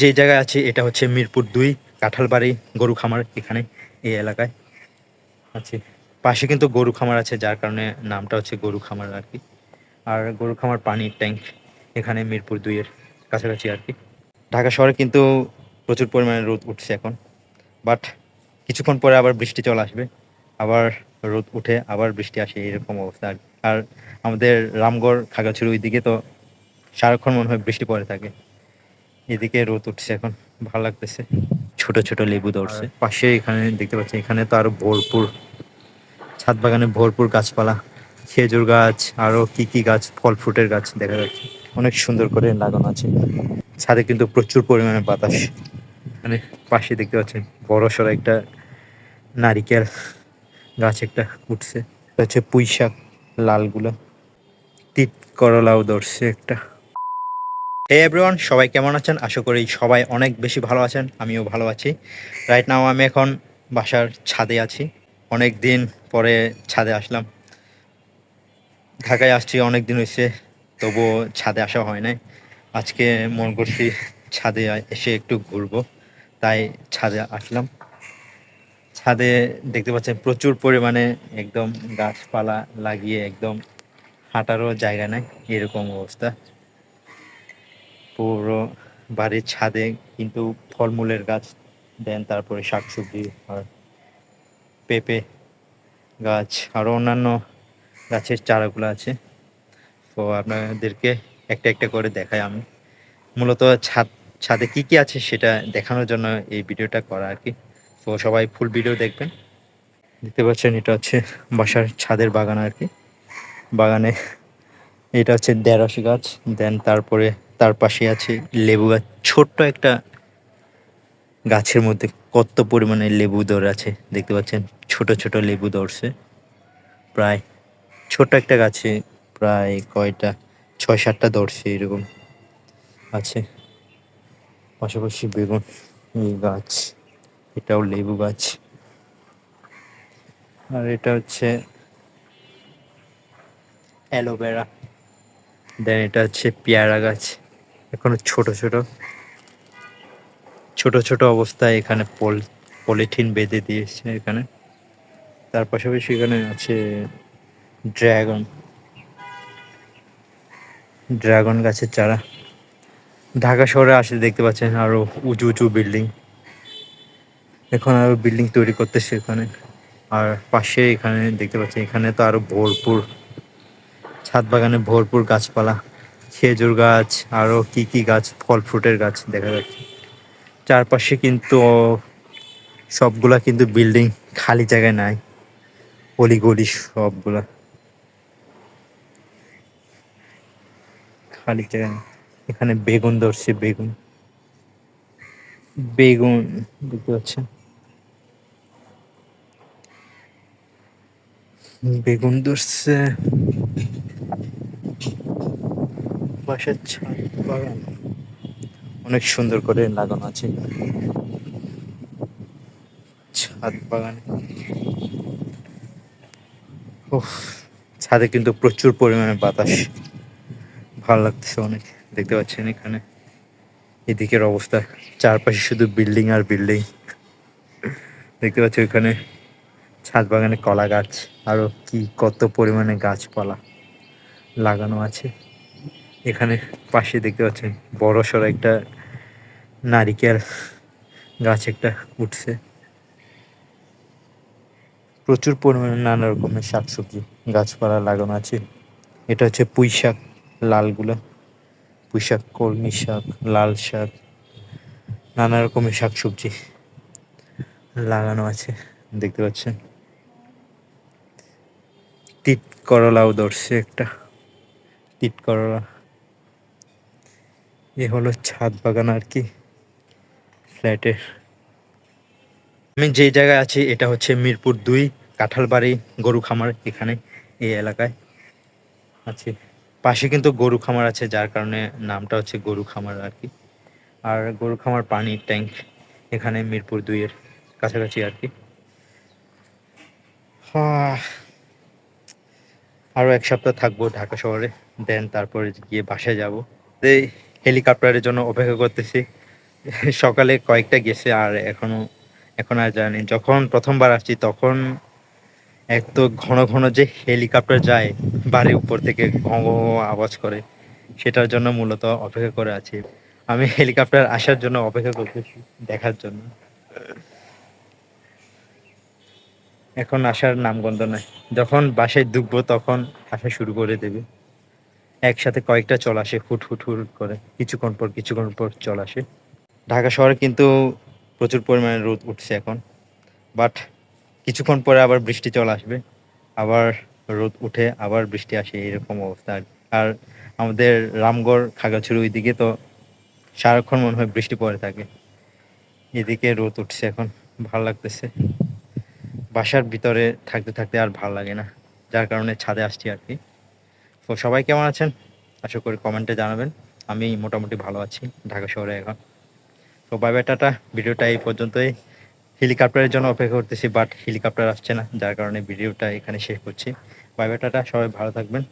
যে জায়গায় আছি, এটা হচ্ছে মিরপুর দুই কাঁঠালবাড়ি গরু খামার এখানে, এই এলাকায় আছি। পাশে কিন্তু গরু খামার আছে, যার কারণে নামটা হচ্ছে গরু খামার আর কি। আর গরু খামার পানির ট্যাঙ্ক এখানে মিরপুর দুইয়ের কাছাকাছি আর কি। ঢাকা শহরে কিন্তু প্রচুর পরিমাণে রোদ উঠছে এখন। বাট কিছুক্ষণ পরে আবার বৃষ্টি চলে আসবে, আবার রোদ উঠে আবার বৃষ্টি আসে, এরকম অবস্থা আর। আর আমাদের রামগড়, খাগড়াছড়ি ওইদিকে তো সারাক্ষণ মনে হয় বৃষ্টি পড়ে থাকে। এদিকে রোদ উঠছে এখন ভালো লাগতেছে। ছোট ছোট লেবু ধরছে পাশে এখানে দেখতে পাচ্ছি এখানে তো আরও ভরপুর ছাদ বাগানে ভরপুর গাছপালা খেজুর গাছ আরও কি কি গাছ ফল ফ্রুটের গাছ দেখা যাচ্ছে। অনেক সুন্দর করে লাগানো আছে। ছাদে কিন্তু প্রচুর পরিমাণে বাতাস। মানে পাশে দেখতে পাচ্ছেন বড় সড়ো একটা নারিকেল গাছ একটা উঠছে। হচ্ছে পুঁই শাক লালগুলো। তিত করলাও ধরছে একটা। হে এভরিওয়ান সবাই কেমন আছেন? আশা করি সবাই অনেক বেশি ভালো আছেন, আমিও ভালো আছি। রাইট নাও আমি এখন বাসার ছাদে আছি। অনেক দিন পরে ছাদে আসলাম। ঢাকায় আসছি, অনেক দিন হয়েছে তবুও ছাদে আসা হয় নাই। আজকে মন করছি ছাদে এসে একটু ঘুরবো, তাই ছাদে আসলাম। ছাদে দেখতে পাচ্ছেন প্রচুর পরিমাণে একদম গাছপালা লাগিয়ে একদম হাঁটারও জায়গা নাই, এরকম অবস্থা। পুরো বাড়ির ছাদে কিন্তু ফলমূলের গাছ দেন, তারপরে শাকসবজি আর পেঁপে গাছ আরও অন্যান্য গাছের চারাগুলো আছে। তো আপনাদেরকে একটা একটা করে দেখাই আমি। মূলত ছাদ, ছাদে কি কি আছে সেটা দেখানোর জন্য এই ভিডিওটা করা আর কি। তো সবাই ফুল ভিডিও দেখবেন। দেখতে পাচ্ছেন এটা হচ্ছে বাসার ছাদের বাগান আর কি। বাগানে এটা হচ্ছে দেড়াশ গাছ, দেন তারপরে তার পাশে আছে লেবু গাছ। ছোট্ট একটা গাছের মধ্যে কত পরিমাণে লেবু দর আছে, দেখতে পাচ্ছেন? ছোট ছোট লেবু ধরছে প্রায় ছোট একটা গাছে প্রায় কয়টা? ছয় সাতটা ধরছে এরকম আছে। পাশাপাশি বেগুন এই গাছ, এটাও লেবু গাছ। আর এটা হচ্ছে অ্যালোভেরা। দেন এটা হচ্ছে পেয়ারা গাছ। এখনও ছোট ছোট। ছোট ছোট অবস্থায় এখানে পল, পলিথিন বেঁধে দিয়েছে এখানে। তার পাশাপাশি এখানে আছে ড্রাগন। ড্রাগন গাছের চারা। ঢাকা শহরে আসলে দেখতে পাচ্ছেন আরও উঁচু উঁচু বিল্ডিং। এখন আরও বিল্ডিং তৈরি করতেছে এখানে। আর পাশে এখানে দেখতে পাচ্ছেন, এখানে তো আরও ভরপুর, ছাদ বাগানে ভরপুর গাছপালা। খেজুর গাছ, আরও কি কি গাছ, ফল ফ্রুটের গাছ দেখা যাচ্ছে। চারপাশে কিন্তু সবগুলা কিন্তু বিল্ডিং খালি জায়গায় নাই। অলিগলি সবগুলা। খালি জায়গায় এখানে বেগুন ধরছে, বেগুন। বেগুন, দেখতে পাচ্ছেন? বেগুন ধরছে। বাসার ছাদ বাগান। অনেক সুন্দর করে লাগানো আছে। ছাদ বাগানে। উফ, ছাদে কিন্তু প্রচুর পরিমাণে বাতাস। ভালো লাগতেছে অনেক, দেখতে পাচ্ছেন এখানে। এদিকের অবস্থা, চারপাশে শুধু বিল্ডিং আর বিল্ডিং। দেখতে পাচ্ছি ওখানে ছাদ বাগানে কলা গাছ, আরও কি কত পরিমাণে গাছপালা লাগানো আছে। এখানে পাশে দেখতে পাচ্ছেন বড় সড়ো একটা নারিকেল গাছ একটা উঠছে। প্রচুর পরিমাণে নানা রকমের শাকসবজি, গাছপালা লাগানো আছে। এটা হচ্ছে পুঁই শাক, লালগুলো। পুঁই শাক, কলমি শাক, লাল শাক, নানা রকমের শাকসবজি লাগানো আছে, দেখতে পাচ্ছেন। তিত করলাও ধরছে একটা তিত করলা এ হলো ছাদ বাগান আর কি ফ্ল্যাটের। আমি যে জায়গায় আছি এটা হচ্ছে মিরপুর দুই কাঁঠালবাড়ি গরু খামার এখানে এই এলাকায় আছে। পাশে কিন্তু গরু খামার আছে যার কারণে নামটা হচ্ছে গরু খামার আর কি। আর গরু খামার পানির ট্যাঙ্ক এখানে মিরপুর দুইয়ের কাছাকাছি আর কি। আহ, আরও এক সপ্তাহ থাকব ঢাকা শহরে দেন তারপরে গিয়ে বাসায় যাব। এই হেলিকপ্টারের জন্য অপেক্ষা করতেছি। সকালে কয়েকটা গেছে আর এখনও, এখন আর জানি যখন প্রথমবার আসছি, তখন এক তো ঘন ঘন যে হেলিকপ্টার যায়, বাড়ির উপর থেকে ঘ ঘ ঘ আওয়াজ করে, সেটার জন্য মূলত অপেক্ষা করে আছি। আমি হেলিকপ্টার আসার জন্য অপেক্ষা করতেছি দেখার জন্য। এখন আসার নামগন্ধ নাই। যখন বাসায় ঢুকবো, তখন আসা শুরু করে দেবে। একসাথে কয়েকটা চল আসে, হুট হুট হুট করে। কিছুক্ষণ পর কিছুক্ষণ পর চল আসে। ঢাকা শহরে কিন্তু প্রচুর পরিমাণে রোদ উঠছে এখন। বাট কিছুক্ষণ পরে আবার বৃষ্টি চলে আসবে। আবার রোদ উঠে, আবার বৃষ্টি আসে, এরকম অবস্থা আর আমাদের রামগড়, খাগড়াছড়ি ওইদিকে তো সারাক্ষণ মনে হয় বৃষ্টি পড়ে থাকে। এদিকে রোদ উঠছে এখন, ভালো লাগতেছে। বাসার ভিতরে থাকতে থাকতে আর ভালো লাগে না, যার কারণে ছাদে আসছি আর কি। তো সবাই কেমন আছেন? আশা করি কমেন্টে জানাবেন। আমি মোটামুটি ভালো আছি ঢাকা শহরে এখন। তো বাই বাই টাটা। ভিডিওটা এই পর্যন্তই। হেলিকপ্টারের জন্য অপেক্ষা করতেছি বাট হেলিকপ্টার আসছে না, যার কারণে ভিডিওটা এখানে শেষ করছি। Bye bye tata. সবাই ভালো থাকবেন।